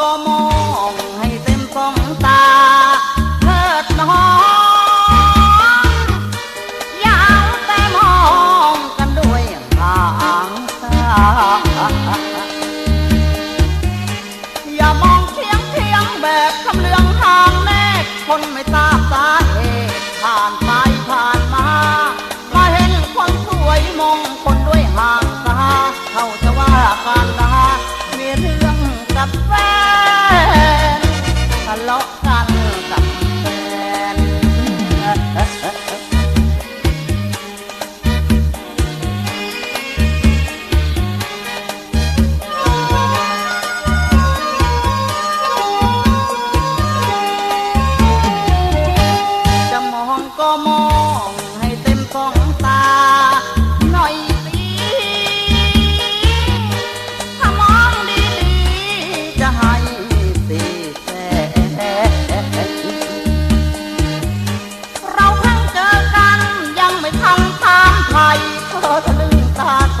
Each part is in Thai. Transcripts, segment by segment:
ก็มองให้เต็มสองตาเถิดน้องอย่าแต่มองกันด้วยหางตาอย่ามองเทียงเทียงแบบคำเลืองหางแนกคนไม่ทราบสาเหตุผ่านไปผ่านมา มาเห็นคนสวยมองคนด้วยหางตาเขาจะว่ากา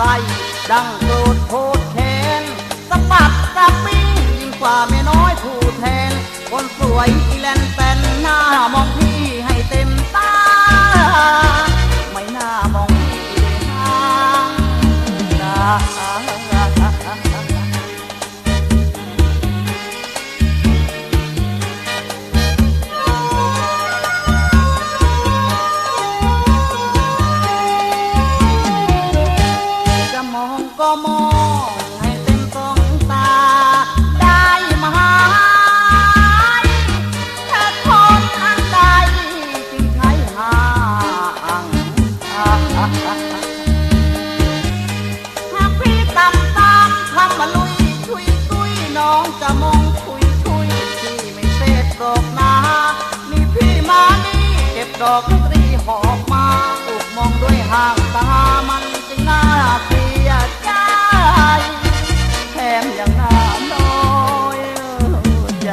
ใสดังโกรธโพ จะมองคุยคุยที่ไม่เสร็อกนามีพี่มานี่เก็บดอกตรีหอบมาอุกมองด้วยห่างตามันจึงน่าเสียใจแถมยังน่าน้อยใจ